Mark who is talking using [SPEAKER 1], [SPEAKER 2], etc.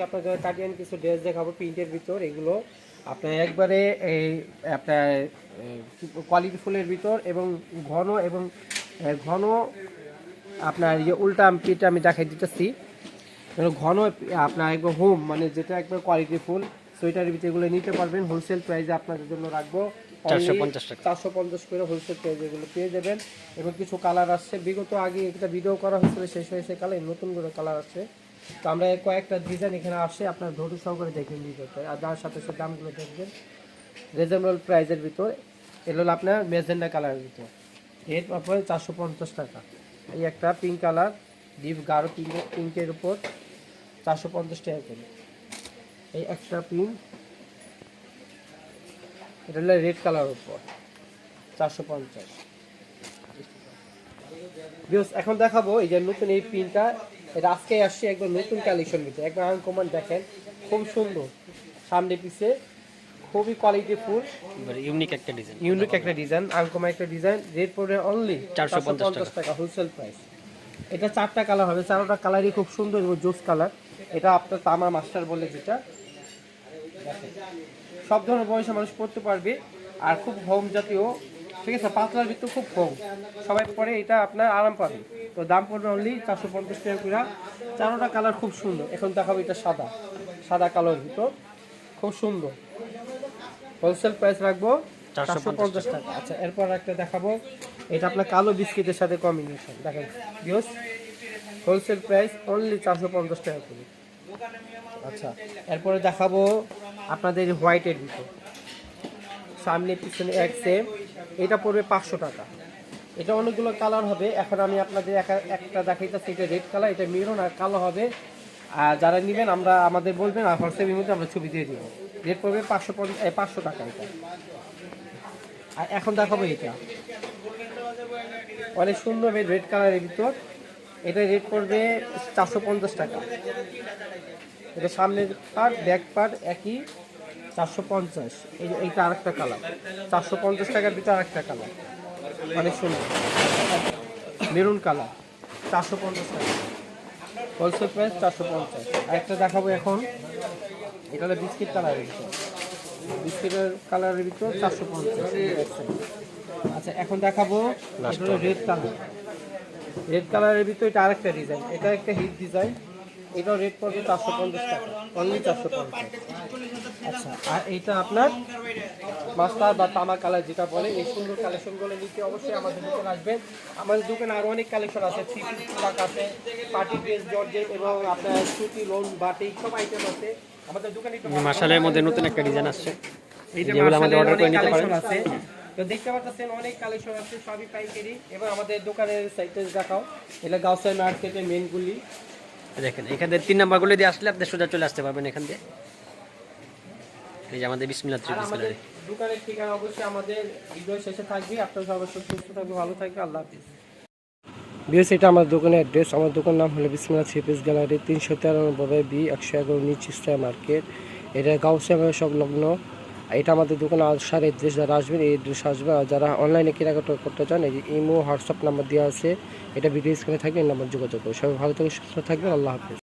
[SPEAKER 1] আজকে আপনাদের কাটিয়ান কিছু ড্রেস দেখাবো প্রিন্টের ভিতর এগুলো। আপনার একবারে এই আপনার কোয়ালিটি ফুলের ভিতর এবং ঘন এবং ঘন আপনার ইয়ে উল্টা পিঠটা আমি দেখাই দিতেছি। ঘন আপনার একবার হোম মানে যেটা একবার কোয়ালিটি ফুল সোয়েটারের ভিতরে এগুলো নিতে পারবেন। হোলসেল প্রাইসে আপনাদের জন্য রাখব।
[SPEAKER 2] 450 টাকা।
[SPEAKER 1] চারশো পঞ্চাশ করে হোলসেল প্রাইসে এগুলো পেয়ে যাবেন। এবং কিছু কালার আসছে। বিগত আগে একটা ভিডিও করা হয়েছিল শেষ হয়েছে কালার নতুন করে কালার আসছে। তো আমরা কয়েকটা ডিজাইন এখানে আসে, আপনার ধৈর্য সহকারে দেখবেন ডিজাইনটা আর যার সাথে সাথে দামগুলো দেখবেন রিজনেবল প্রাইসের ভিতর, এগুলো হলো আপনার মেজেন্ডা কালারের ভিতর। এর আপনার চারশো পঞ্চাশ টাকা। এই একটা পিঙ্ক কালার ডিপ গাঢ় পিঙ্ক পিঙ্কের উপর চারশো পঞ্চাশ টাকা করে। এই একটা পিঙ্ক এটা হলো রেড কালার উপর, চারশো পঞ্চাশ। এখন দেখাবো এই যে নতুন এই পিনটা এটা আজকে আসছে একবার নতুন কালেকশন ভিতরে একবার আনকমন দেখেন খুব সুন্দর। সামনে পিছে খুবই কোয়ালিটি ফুল
[SPEAKER 2] ইউনিক একটা ডিজাইন
[SPEAKER 1] ইউনিক একটা ডিজাইন আনকমন একটা ডিজাইন রেট পড়বে অনলি
[SPEAKER 2] 450
[SPEAKER 1] টাকা। হোলসেল প্রাইস এটা চারটা কালার হবে চারটা কালারই খুব সুন্দর এবং জোস কালার এটা আপনার তামা মাস্টার বলে যেটা। সব ধরনের বয়সে মানুষ পড়তে পারবে। আর খুব হোম জাতীয় ঠিক আছে পাতলার ভিতর খুব কম। সবাই পরে এটা আপনার আরাম পাবে। তো দাম পড়বে অনলি চারশো পঞ্চাশ টাকা করে। চারোটা কালার খুব সুন্দর। এখন দেখাবো এটা সাদা। সাদা কালোর ভিতর। খুব সুন্দর। হোলসেল প্রাইস রাখব চারশো পঞ্চাশ টাকা। আচ্ছা এরপর একটা দেখাবো। এটা আপনার কালো বিস্কিটের সাথে কম্বিনেশন দেখেন বিয়স হোলসেল প্রাইস অনলি চারশো পঞ্চাশ টাকা করে। আচ্ছা এরপরে দেখাবো আপনাদের হোয়াইটের ভিতর। সামনে, পিছনে, এক সেম এটা পড়বে পাঁচশো টাকা। এটা অনেকগুলো কালার হবে। এখন আমি আপনাদের একা- একটা দেখাইতেছি, এটা রেড কালার এটা মেরুন আর কালো হবে। আর যারা নেবেন, আমরা আমাদের বলবেন, আর হোয়াটসঅ্যাপের মধ্যে আমরা ছবি দিয়ে দিব। রেট পড়বে পাঁচশো পাঁচশো টাকা এটা। আর এখন দেখাবো এটা। অনেক সুন্দর হবে রেড কালারের ভিতর। এটা রেট পড়বে চারশো পঞ্চাশ টাকা। এটা সামনের পার্ট ব্যাক পার্ট একই। চারশো পঞ্চাশ। এইটা আরেকটা কালার চারশো পঞ্চাশ টাকার ভিতরে আরেকটা কালার অনেক সুন্দর। মেরুন কালার চারশো পঞ্চাশ টাকা। হোলসেল প্রাইস চারশো পঞ্চাশ। আরেকটা দেখাবো এখন। এটা হলো বিস্কিট কালারের ভিতর। বিস্কিটের কালারের ভিতর চারশো পঞ্চাশ। আচ্ছা এখন দেখাবো রেড কালার রেড কালারের ভিতর এটা আরেকটা ডিজাইন এটা একটা হিট ডিজাইন এটাও রেট পড়বে চারশো পঞ্চাশ টাকা। অনলি চারশো পঞ্চাশ। আচ্ছা আর এইটা আপনার মাস্টার বা তামা কালার যেটা বলে এই সুন্দর কালেকশনগুলো নিতে অবশ্যই আমাদের দোকানে আসবেন আমাদের দোকানে আরও অনেক কালেকশন আছে থ্রি পিস আছে পার্টি ড্রেস জর্জেট এবং আপনার সুতি লোন বাটিক সব আইটেম আছে। আমাদের দোকানে
[SPEAKER 2] মাসালের মধ্যে নতুন একটা ডিজাইন আসছে। যেগুলো আমাদের order করে নিতে পারেন।
[SPEAKER 1] আছে। তো দেখতে পাচ্ছেন অনেক কালেকশন আছে সবই পাইকারি। এবং আমাদের দোকানের সাইটে দেখাও। এটা গাউসাই মার্কেটের মেনগুলি
[SPEAKER 2] দেখেন এখানে তিন নাম্বারগুলো দিয়ে আসলে আপনি সোজা চলে আসতে পারবেন এখান দিয়ে। এই যে আমাদের বিসমিল্লা পিস
[SPEAKER 1] আমাদের দোকানের ঠিকানা অবশ্যই আমাদের ভিডিও শেষে থাকবে। আপনার সবাই সুস্থ থাকবে ভালো থাকবে আল্লাহ হাফিজ। বিএস এটা আমার দোকানের অ্যাড্রেস। আমার দোকান নাম হলো বিসমিল্লা থ্রি পিস গ্যালারি তিনশো তেরানব্বই বি একশো এগারো নিচ ইস্টার মার্কেট। এটা গাউসিয়া সংলগ্ন। এটা আমাদের দোকানে আসার এড্রেস যারা আসবেন এই এড্রেস আসবে। আর যারা অনলাইনে কেনাকাটা করতে চান এই যে ইমো হোয়াটসঅ্যাপ নাম্বার দেওয়া আছে এটা ভিডিও স্ক্রিনে থাকবে এই নাম্বার যোগাযোগ করবে সবাই ভালো থাকবে সুস্থ থাকবেন। আল্লাহ হাফিজ।